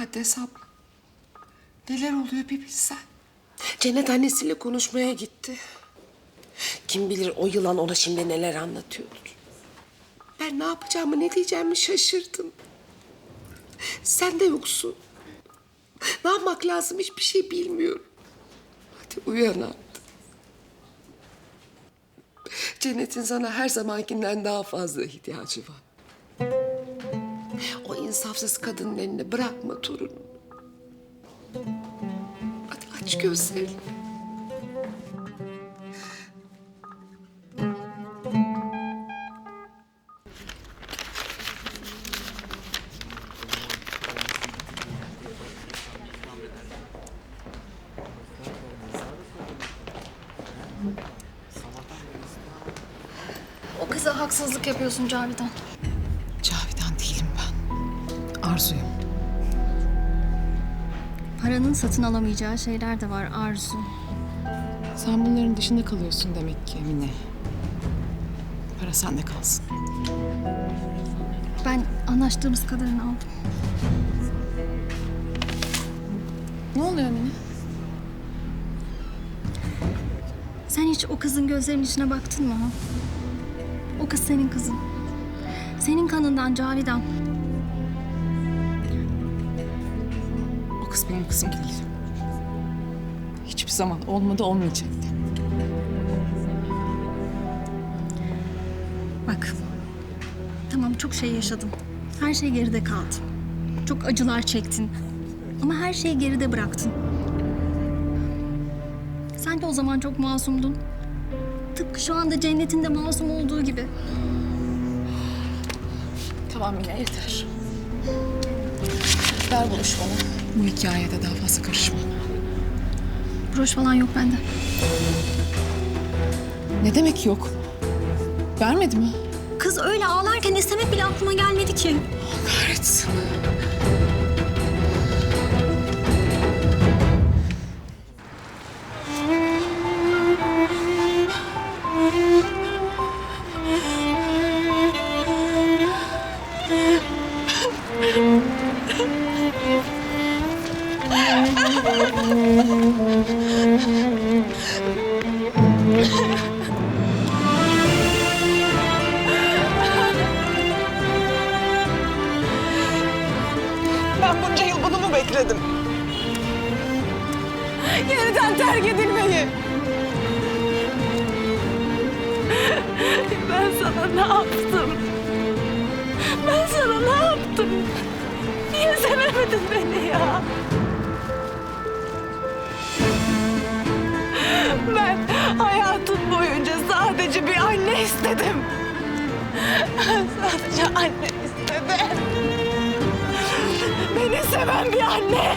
Mukaddes abla. Neler oluyor bir bilsen. Cennet annesiyle konuşmaya gitti. Kim bilir o yılan ona şimdi neler anlatıyordur. Ben ne yapacağımı ne diyeceğimi şaşırdım. Sen de yoksun. Ne yapmak lazım hiçbir şey bilmiyorum. Hadi uyan artık. Cennet'in sana her zamankinden daha fazla ihtiyacı var. O insafsız kadının eline bırakma torununu. Hadi aç gözlerini. O kıza haksızlık yapıyorsun Cavidan. Cavidan. Arzuyum. Paranın satın alamayacağı şeyler de var Arzu. Sen bunların dışında kalıyorsun demek ki Emine. Para sende kalsın. Ben anlaştığımız kadarını aldım. Ne oluyor Emine? Sen hiç o kızın gözlerinin içine baktın mı? ha? O kız senin kızın. Senin kanından Cavidan. Kız benim kızım değil. Hiçbir zaman olmadı olmayacaktı. Bak. Tamam çok şey yaşadım. Her şey geride kaldı. Çok acılar çektin. Ama her şeyi geride bıraktın. Sen de o zaman çok masumdun. Tıpkı şu anda cennetinde masum olduğu gibi. Tamam Mine yeter. Ver bunu şu. Bu hikayede daha fazla karışma. Broş falan yok bende. Ne demek yok? Vermedi mi? Kız öyle ağlarken istemek bile aklıma gelmedi ki. Kahretsin. Ben bunca yıl bunu mu bekledim? Yeniden terk edilmeyi. Ben sana ne yaptım? Ben sana ne yaptım? Niye sevemedin beni ya? Anne istedim. Sadece anne istedim. Beni seven bir anne.